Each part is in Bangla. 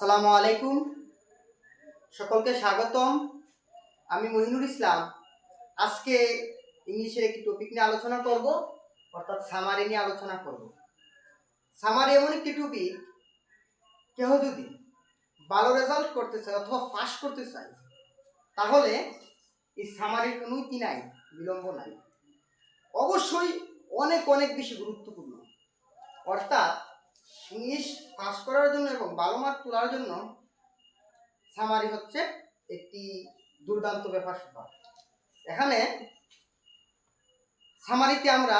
আসসালামু আলাইকুম। সকলকে স্বাগতম। আমি মহিনুর ইসলাম। আজকে ইংলিশের একটি টপিক নিয়ে আলোচনা করব, অর্থাৎ সামারি নিয়ে আলোচনা করব। সামারি এমন একটি টপিক কেউ যদি ভালো রেজাল্ট করতে চায় অথবা পাস করতে চায়, তাহলে এই সামারির কোনো কি নাই, বিলম্ব নাই। অবশ্যই অনেক অনেক বেশি গুরুত্বপূর্ণ। অর্থাৎ ইংলিশ পাস করার জন্য এবং ভালো মার্ক তোলার জন্য সামারি হচ্ছে একটি দুর্দান্ত ব্যাপার স্যাপার। এখানে সামারিতে আমরা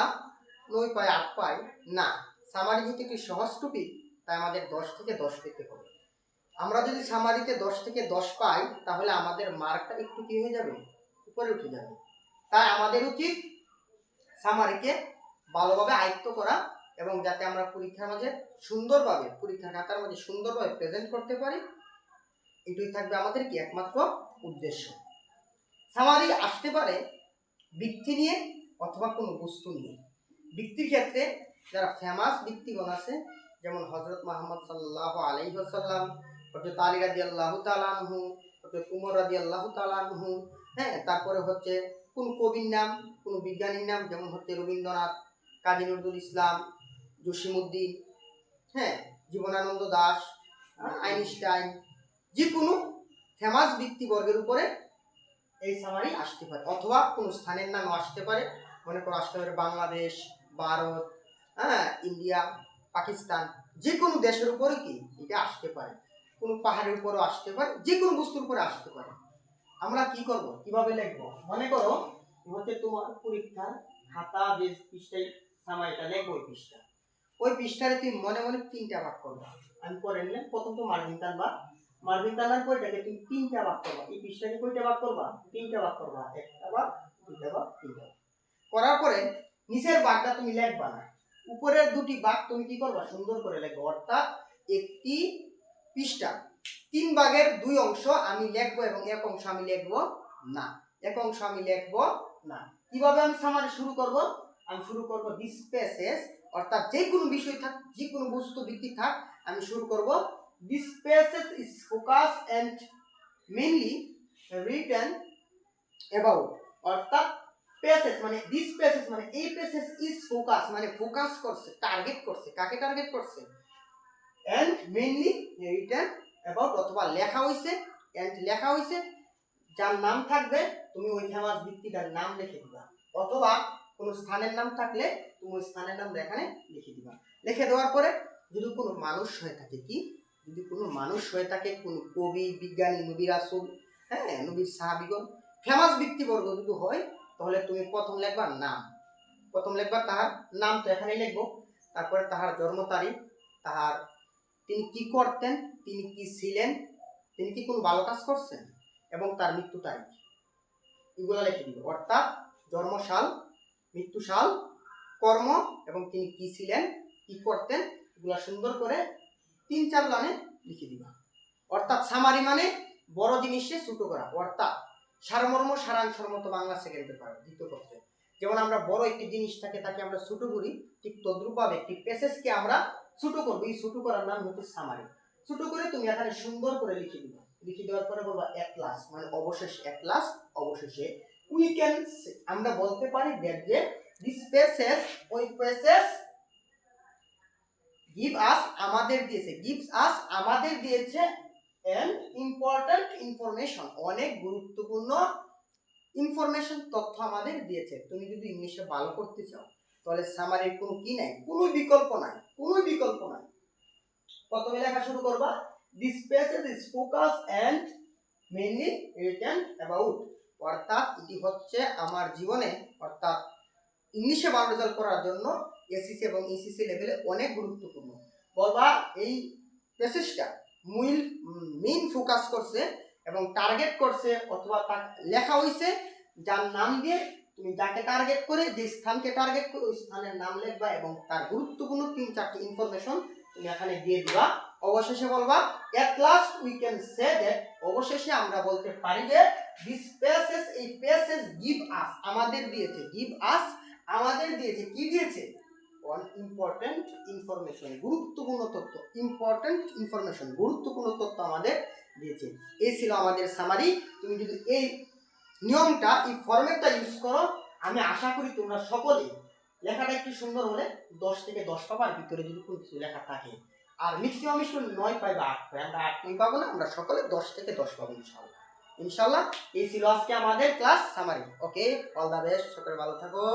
নয় পাই আট পাই না সামারি যেহেতু একটি সহজ টুপি তাই আমাদের দশ থেকে দশ পেতে হবে। আমরা যদি সামারিতে দশ থেকে দশ পাই, তাহলে আমাদের মার্কটা একটু কি হয়ে যাবে? উপরে উঠে যাবে। তাই আমাদের উচিত সামারিকে ভালোভাবে আয়ত্ত করা এবং যাতে আমরা পরীক্ষার মাঝে সুন্দরভাবে, পরীক্ষার খাতার মাঝে সুন্দরভাবে প্রেজেন্ট করতে পারি, এটাই থাকবে আমাদের কি একমাত্র উদ্দেশ্য। সামারি আসতে পারে বৃত্তি নিয়ে অথবা কোনো বস্তু নিয়ে। বৃত্তির ক্ষেত্রে যারা ফেমাস ব্যক্তিগণ আছে, যেমন হজরত মোহাম্মদ সাল্লাহ আলাইসাল্লাম হজরত আলী রাজি আল্লাহ তালানহু হজরত উমর রাজি আল্লাহ তালানহু হ্যাঁ তারপরে হচ্ছে কোন কবির নাম, কোন বিজ্ঞানীর নাম, যেমন হচ্ছে রবীন্দ্রনাথ, কাজী নজরুল ইসলাম জসিমুদ্দিন হ্যাঁ জীবনানন্দ দাস আইনস্টাইন যে কোনো ফেমাস ব্যক্তিবর্গের উপরে এই সামারি আসতে পারে, অথবা কোনো স্থানের নামও আসতে পারে। মনে করো আসতে পারে বাংলাদেশ, ভারত হ্যাঁ ইন্ডিয়া, পাকিস্তান যে কোনো দেশের উপরে কি এটা আসতে পারে। কোনো পাহাড়ের উপরও আসতে পারে যে কোনো বস্তুর উপরে আসতে পারে। আমরা কি করব? কীভাবে লিখব? মনে করো হচ্ছে তোমার পরীক্ষার খাতা যে পৃষ্ঠায় সামাইটা লিখব পৃষ্ঠা ওই পৃষ্ঠারে তুমি মনে মনে তিনটা ভাগ করবা। আমি করে নিলাম প্রথম তো মার্জিন টানবা মার্জিন টানার পরটাকে তুমি তিনটা ভাগ করবা। এই পৃষ্ঠাকে কয়টা ভাগ করবা? তিনটা ভাগ করবা। একটা ভাগ, দুইটা ভাগ, তিনটা ভাগ। করার পরে নিচের ভাগটা তুমি লেখবা না। উপরের দুটি ভাগ তুমি কি করবা? সুন্দর করে লিখবা। অর্থাৎ একটি পৃষ্ঠা। তিন ভাগের দুই অংশ আমি লিখব এবং এক অংশ আমি লিখব না। এক অংশ আমি লিখব না। কীভাবে আমি সামারি শুরু করব? আমি শুরু করব দিস অর্থাৎ যে কোনো বিষয় থাক, যে কোনো বস্তু ভিত্তিক থাক, আমি শুরু করব। This passage is focus and mainly written about অর্থাৎ পেসেস মানে দিস পেসেস মানে এই পেসেস ইজ ফোকাস মানে ফোকাস করছে টার্গেট করছে, কাকে টার্গেট করছে? অ্যান্ড মেনলি রিটেন অ্যাবাউট অথবা লেখা হইছে অ্যান্ড লেখা হইছে, যার নাম থাকবে, তুমি ওই ফেমাস ব্যক্তিটার নাম লিখে দিবা। অথবা কোনো স্থানের নাম থাকলে তুমি ওই স্থানের নাম এখানে লিখে দিবা। লিখে দেওয়ার পরে যদি কোনো মানুষ হয়ে থাকে কি? যদি কোনো মানুষ হয়ে থাকে, কোনো কবি, বিজ্ঞানী নবী রাসুল হ্যাঁ নবীর সাহাবিগণ, ফেমাস ব্যক্তিবর্গ যদি হয়, তাহলে তুমি প্রথম লিখবা নাম। প্রথম লিখবা তাহার নাম তো এখানে লিখব। তারপরে তাহার জন্ম তারিখ, তাহার তিনি কি করতেন, তিনি কি ছিলেন, তিনি কি কোনো ভালো কাজ করছেন, এবং তার মৃত্যু তারিখ। এগুলো লিখে দিবে। অর্থাৎ জন্মসাল মৃত্যুসাল কর্ম এবং তিনি কি ছিলেন, কি করতেন, এগুলো সুন্দর করে তিন চার লাইনে লিখে দিবা। অর্থাৎ সামারি মানে বড় জিনিসে ছোট করা। অর্থাৎ সারমর্ম সারাংশের মতো বাংলা সেকেন্ডে পারো দ্বিতীয় পত্রে। যেমন আমরা বড় একটি জিনিস থাকে, তাকে আমরা ছোট করি, ঠিক তদ্রুপভাবে একটি প্যাসেজকে আমরা ছোট করব। এই ছোট করার নাম হচ্ছে সামারি ছোট করে তুমি এখানে সুন্দর করে লিখে দিবা। লিখে দেওয়ার পরে বলবা, এক ক্লাস মানে অবশেষে, এক ক্লাস অবশেষে। উই ক্যান আমরা বলতে পারি দ্যাট যে দিস প্যাসেজ ওই প্যাসেজ গিভ আস আমাদের দিয়েছে গিভস আস আমাদের দিয়েছে এন্ড ইম্পর্ট্যান্ট ইনফরমেশন অনেক গুরুত্বপূর্ণ ইনফরমেশন তথ্য আমাদের দিয়েছে। তুমি যদি ইংলিশে ভালো করতে চাও, তাহলে সামারির কোনো কি নাই, কোনো বিকল্প নাই, কোনো বিকল্প নাই। প্রথমে লেখা শুরু করবা this passage is focus and mainly written about অর্থাৎ এটি হচ্ছে আমার জীবনে, অর্থাৎ ইংলিশে ভালো রেজাল্ট করার জন্য এসিসি এবং ইসিসি লেভেলে অনেক গুরুত্বপূর্ণ। বলবা এই প্যাসেজটা মূল মেইন ফোকাস করছে এবং টার্গেট করছে অথবা তার লেখা হয়েছে যার নাম দিয়ে তুমি যাকে টার্গেট করে, যে স্থানকে টার্গেট করে, ওই স্থানের নাম লিখবা এবং তার গুরুত্বপূর্ণ তিন চারটি ইনফরমেশন তুমি এখানে দিয়ে দিবা। অবশেষে বলবা at last we can say that অবশেষে আমরা বলতে পারি যে দিস প্যাসেজ এই প্যাসেজ গিভ আস আমাদের দিয়েছে গিভ আস আমাদের দিয়েছে, কি দিয়েছে? ওয়ান ইম্পর্টেন্ট ইনফরমেশন গুরুত্বপূর্ণ তথ্য ইম্পর্টেন্ট ইনফরমেশন গুরুত্বপূর্ণ তথ্য আমাদের দিয়েছে। এই ছিল আমাদের সামারি তুমি যদি এই নিয়মটা, এই ফরম্যাটটা ইউজ করো, আমি আশা করি তোমরা সকলেই লেখাটা একটু সুন্দর হলে দশ থেকে দশ পাবার ভিতরে যদি কোনো কিছু লেখা থাকে। আর ম্যাক্সিমাম স্টুডেন্ট নয় পাই বা আট পাই। আমরা আট নয় পাবো না, আমরা সকলে দশ থেকে দশ পাবো ইনশাল্লাহ ইনশাল্লাহ এই ছিল আজকে আমাদের class summary okay all the best সকলে ভালো থাকো।